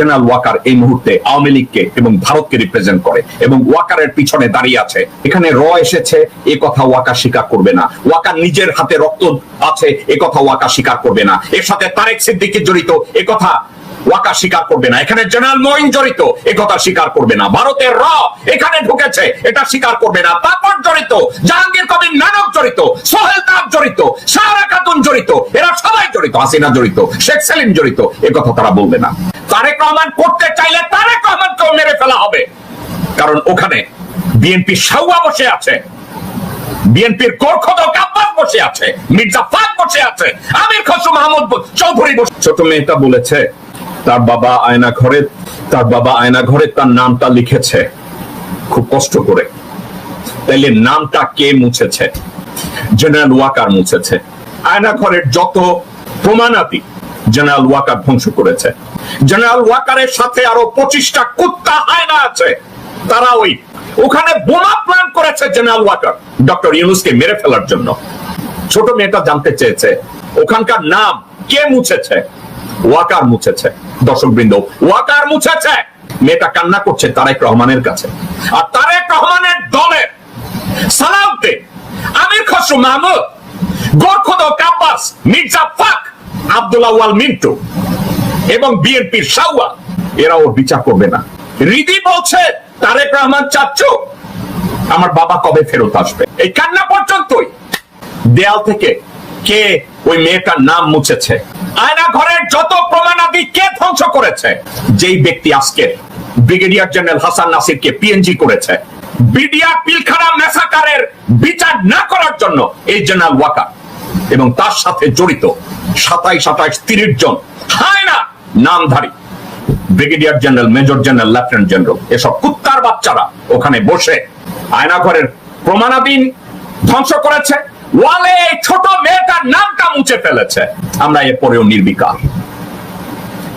General Waker এই মুহূর্তে আওয়ামী লীগকে এবং ভারতকে রিপ্রেজেন্ট করে এবং ওয়াকারের পিছনে দাঁড়িয়ে আছে। এখানে র এসেছে, এ কথা ওয়াকার স্বীকার করবে না। ওয়াকার নিজের হাতে রক্ত আছে, এ কথা ওয়াকার স্বীকার করবে না। এর সাথে তারেক সিদ্দিকি জড়িত, এ কথা ওয়াকা স্বীকার করবে না। এখানে জেনারেল মঈন জড়িত, এ কথা স্বীকার করবে না। ভারতের র এখানে ঢুকেছে, এটা স্বীকার করবে না। তারপর জড়িত, জাহাঙ্গীর কবির নানক জড়িত, সোহেল তাব জড়িত সারা খাতুন জড়িত, এরা সবাই জড়িত, হাসিনা জড়িত, শেখ সেলিম জড়িত, এ কথা তারা বলবে না। তারেক রহমান করতে চাইলে তারেক রহমানকেও মেরে ফেলা হবে। কারণ ওখানে বিএনপি সাউয়া বসে আছে, বিএনপির গোর্খদক আব্বাস বসে আছে, মির্জা ফাক বসে আছে, আমির খসরু মাহমুদ চৌধুরী বসে ছোট মেয়েটা বলেছে তার বাবা আয়না ঘরে, তার বাবা আয়না ঘরে তার নামটা লিখেছে। খুব কষ্ট করে। তাইলে নামটা কে মুছেছে? জেনারেল ওয়াকার মুছেছে। আয়না ঘরের যত প্রমাণাদি জেনারেল ওয়াকার ধ্বংস করেছে। জেনারেল ওয়াকারের সাথে আরও পঁচিশটা কুত্তা আয়না আছে। তারা ওই, ওখানে বোমা প্ল্যান করেছে জেনারেল ওয়াকার ডক্টর ইউনুসকে মেরে ফেলার জন্য। ছোট মেয়েটা জানতে চেয়েছে, ওখানকার নাম কে মুছেছে? ওয়াকার মুছেছে। দর্শক বৃন্দ, ওয়াকার মুছেছে। মেয়েটা কান্না করছে তারেক রহমানের কাছে। আর তারেক রহমানের দলের সালাউদ্দিন, আমির খসরু মাহমুদ, গোরখদ কাব্বাস, মির্জা ফাক আব্দুল্লাহ ওয়াল মিন্টু এবং বিএনপির সাউয়া এরা ওর বিচার করবে না। রিদি বলছে, তারেক রহমান চাচ্চু, আমার বাবা কবে ফেরত আসবে? এই কান্না পর্যন্তই। দেয়াল থেকে কে ওই মেয়েটার নাম মুছেছে? আয়না ঘরের যত প্রমাণাদি কে ধ্বংস করেছে? যেই ব্যক্তি আজকে ব্রিগেডিয়ার জেনারেল হাসান নাসিরকে পিএনজি করেছে বিডিআর পিলখানা মেসাকারের বিচার না করার জন্য এই জেনারেল ওয়াকা এবং তার সাথে জড়িত সাতাইশ সাতাইশ তিরিশ জন হায় না নামধারী brigadier general, major general, lieutenant general, এসব কুত্তার বাচ্চারা ওখানে বসে আয়নাঘরের প্রমাণাধীন ধ্বংস করেছে। ওয়ালে এই ছোট মেয়েটার নামটা মুছে ফেলেছে। আমরা এরপরেও নির্বিকার।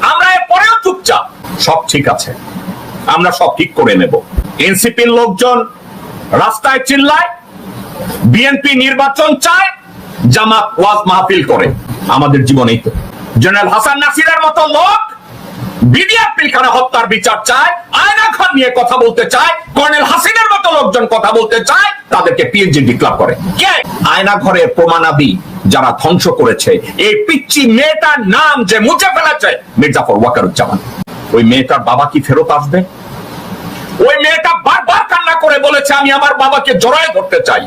আমরা এরপরেও চুপচাপ। সব ঠিক আছে। আমরা সব ঠিক করে নেব। এনসিপির লোকজন রাস্তায় চিল্লায়, বিএনপি নির্বাচন চায়, জামাত ওয়াজ মাহফিল করে। আমাদের জীবনেই তো। জেনারেল হাসান নাসিরের মতো লোক হত্যার বিচার চায়, আয়না খান নিয়ে কথা বলতে চায়, কর্নেল হাসিনের মতো লোকজন কথা বলতে চায়, তাদেরকে পিএনজি করে। আয়না ঘরের প্রমাণাদি যারা ধ্বংস করেছে, এই মেয়েটার নাম যে মুছে ফেলেছে, মির্জাফর ওয়াকারুজ্জামান। ওই মেয়েটার বাবা কি ফেরত আসবে? ওই মেয়েটা বারবার কান্না করে বলেছে, আমি আমার বাবাকে জড়ায় ধরতে চাই।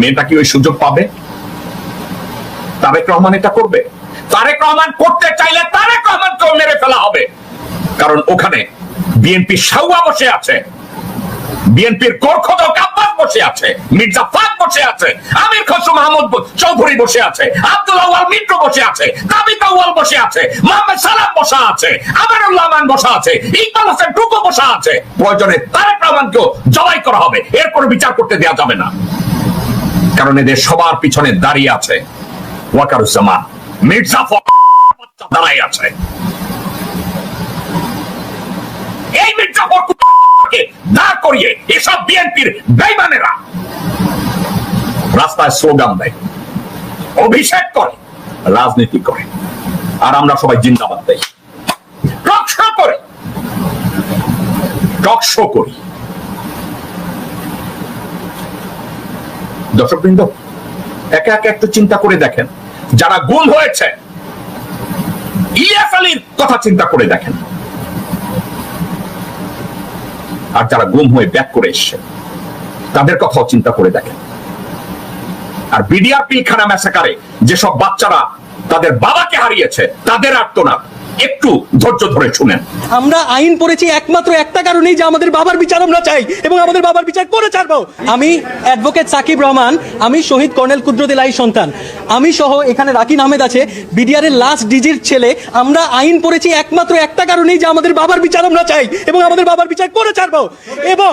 মেয়েটা কি ওই সুযোগ পাবে? তারেক রহমান এটা করবে? তারেক রহমান করতে চাইলে তারেক রহমানকেও মেরে ফেলা হবে কারণ ওখানে বিএনপি সাউয়া বসে আছে, বিএনপির গোর্খদক আব্বাস বসে আছে, মির্জা ফাক বসে আছে, আমির খসরু মাহমুদ চৌধুরী বসে আছে, আব্দুল আওয়াল মিত্র বসে আছে তাবিক আউয়াল বসে আছে, মোহাম্মদ সালাম বসা আছে আমানুল্লাহ মান বসা আছে, ইকবাল হোসেন টুকু বসা আছে। প্রয়োজনে তারেক রহমানকেও জবাই করা হবে এরপর বিচার করতে দেওয়া যাবে না। কারণ এদের সবার পিছনে দাঁড়িয়ে আছে ওয়াকারুজ্জামান, মির্জা দাঁড়াই আছে এই মির্জা ফখরুলকে দাঁড় করিয়ে এসব বিএনপির বেইমানেরা রাস্তায় স্লোগান দেয়, অভিষেক করে, রাজনীতি করে, আর আমরা সবাই জিন্দাবাদ দেই। টকশো করে টকশো করি। দর্শকবৃন্দ, একে একে একটু চিন্তা করে দেখেন, যারা গুম হয়েছে, ইলিয়াস কথা চিন্তা করে দেখেন। আর যারা গুম হয়ে ব্যাক করে এসছে, তাদের কথাও চিন্তা করে দেখেন। আর বিডিআরপি পিলখানা ম্যাসাকারে যেসব বাচ্চারা তাদের বাবাকে হারিয়েছে, তাদের আর্তনাদ। একটু ধৈর্য ধরে শুনেন। আমরা আইন পড়েছি একমাত্র একটা কারণেই যে আমাদের বাবার বিচার আমরা চাই এবং আমাদের বাবার বিচার করে ছাড়বো। আমি অ্যাডভোকেট সাকিব রহমান, আমি শহীদ কর্নেল কুদ্রতিলাই সন্তান। আমি সহ এখানে রাকিন আহমেদ আছে বিডিআর এর লাস্ট ডিজির ছেলে। আমরা আইন পড়েছি একমাত্র একটা কারণেই যে আমাদের বাবার বিচার আমরা চাই এবং আমাদের বাবার বিচার করে ছাড়বো। এবং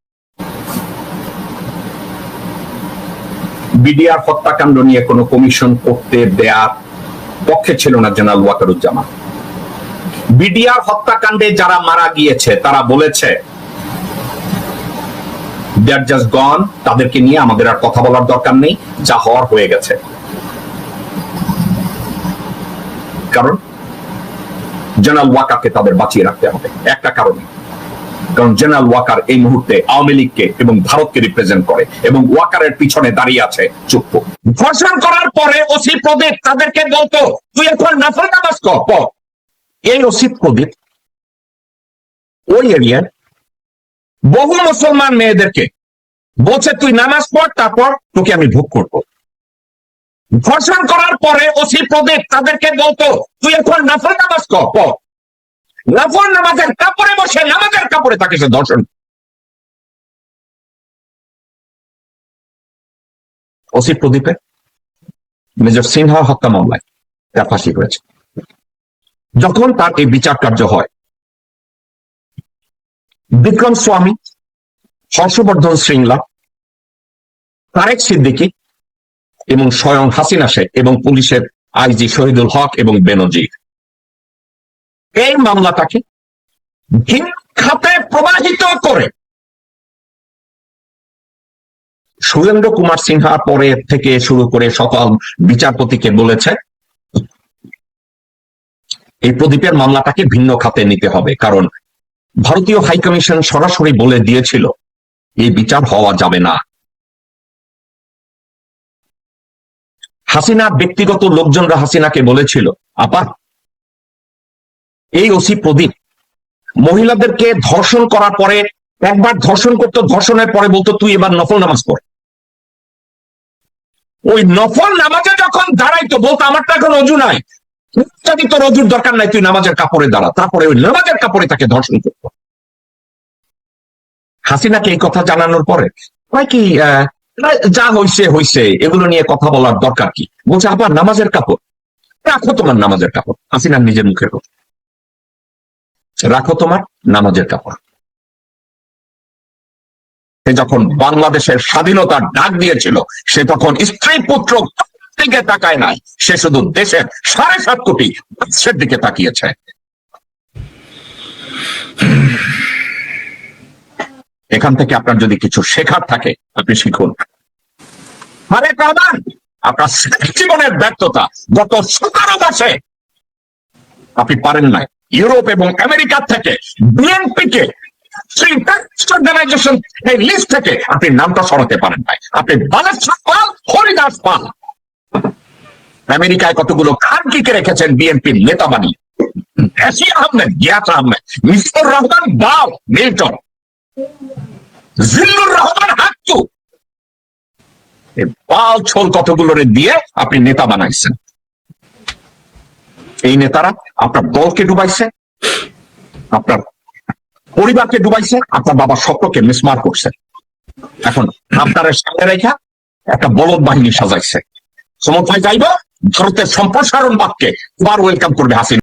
বিডিআর হত্যাকাণ্ড নিয়ে কোনো কমিশন করতে দেয়ার পক্ষে ছিল না জেনারেল ওয়াকারুজ্জামান। বিডিআর হত্যাকাণ্ডে যারা মারা গিয়েছে, তারা বলেছে তাদেরকে নিয়ে আমাদের আর কথা বলার দরকার নেই, যা হওয়ার হয়ে গেছে। কারণ জেনারেল ওয়াকারকে তাদের বাঁচিয়ে রাখতে হবে, একটা কারণে। কারণ জেনারেল ওয়াকার এই মুহূর্তে আওয়ামী লীগকে এবং ভারতকে রিপ্রেজেন্ট করে এবং ওয়াকারের পিছনে দাঁড়িয়ে আছে চুপ্পু। ধর্ষণ করার পরে ওসি প্রদীপ, তাদেরকে বলতো, তুই এখন নফল নামাজ কর এই ওসি প্রদীপ, ওই এরিয়ার বহু মুসলমান মেয়েদেরকে বলছে, তুই নামাজ পড়, তারপর তোকে আমি ভোগ করব। ধর্ষণ করার পরে ওসি প্রদীপ, তাদেরকে বলতো, তুই এখন নফল নামাজ কর। নফল নামাজের কাপড়ে নামাজের কাপড়ে তাকে সে দর্শন। ওসি প্রদীপের মেজর সিনহা হত্যা মামলায় তার ফাঁসি হয়েছে যখন তার এই বিচার কার্য হয়, বিক্রম স্বামী, হর্ষবর্ধন শৃঙ্গলা তারেক সিদ্দিকী এবং স্বয়ং হাসিনা শেখ এবং পুলিশের আইজি শহীদুল হক এবং বেনজির। এই মামলাটাকে ভিন খাতে প্রবাহিত করে। সুরেন্দ্র কুমার সিনহা পরে থেকে শুরু করে সকল বিচারপতিকে বলেছে, এই প্রদীপের মামলাটাকে ভিন্ন খাতে নিতে হবে, কারণ ভারতীয় হাইকমিশন সরাসরি বলে দিয়েছিল, এই বিচার হওয়া যাবে না। হাসিনা ব্যক্তিগত লোকজনরা হাসিনাকে বলেছিল, আপা, এই ওসি প্রদীপ মহিলাদেরকে ধর্ষণ করার পরে, একবার ধর্ষণ করতো, ধর্ষণের পরে বলতো, তুই এবার নফল নামাজ পড়। ওই নফল নামাজে যখন দাঁড়াইতো, বলতো, আমার তো এখন অজু নাই। যদি তোর অজুর দরকার নাই, তুই নামাজের কাপড়ে দাঁড়া। তারপরে ওই নামাজের কাপড়ে তাকে ধর্ষণ করতো। হাসিনাকে এই কথা জানানোর পরে কয় কি যা হইছে হইছে, এগুলো নিয়ে কথা বলার দরকার কি? বলছে আবার নামাজের কাপড়। রাখো তোমার নামাজের কাপড়। হাসিনার নিজের মুখের কথা রাখো তোমার নামাজের কাপড়। সে যখন বাংলাদেশের স্বাধীনতার ডাক দিয়েছিল, সে তখন স্ত্রী পুত্র দিকে তাকায় নাই, সে শুধু দেশের সাড়ে সাত কোটি মানুষের দিকে তাকিয়েছে। এখান থেকে আপনার যদি কিছু শেখার থাকে, আপনি শিখুন। আপনার জীবনের ব্যর্থতা গত সতেরো মাসে আপনি পারেন নাই। ইউরোপ এবং আমেরিকা থেকে বিএনপি কে অর্গানাইজেশন এই লিস্ট থেকে আপনি নামটা সরাতে পারেন নাই আপনি বালেশ্বর পাল হরিদাস পাল। আমেরিকায় কতগুলো খানকিকে রেখেছেন বিএনপির নেতা বানিয়ে আহমেদ, গিয়াস আহমেদ রহমান জিল্লুর রহমান ছোল দিয়ে আপনি নেতা বানাইছেন? এই নেতারা আপনার দলকে ডুবাইছে, আপনার পরিবারকে ডুবাইছে, আপনার বাবার স্বপ্নকে মিসমার করছে। এখন আপনার সামনে রেখা একটা বলদ বাহিনী সাজাইছে। সমর্থায় যাইবা, ভারতের সম্প্রসারণ বাক্যে আবার ওয়েলকাম করবে হাসিনা।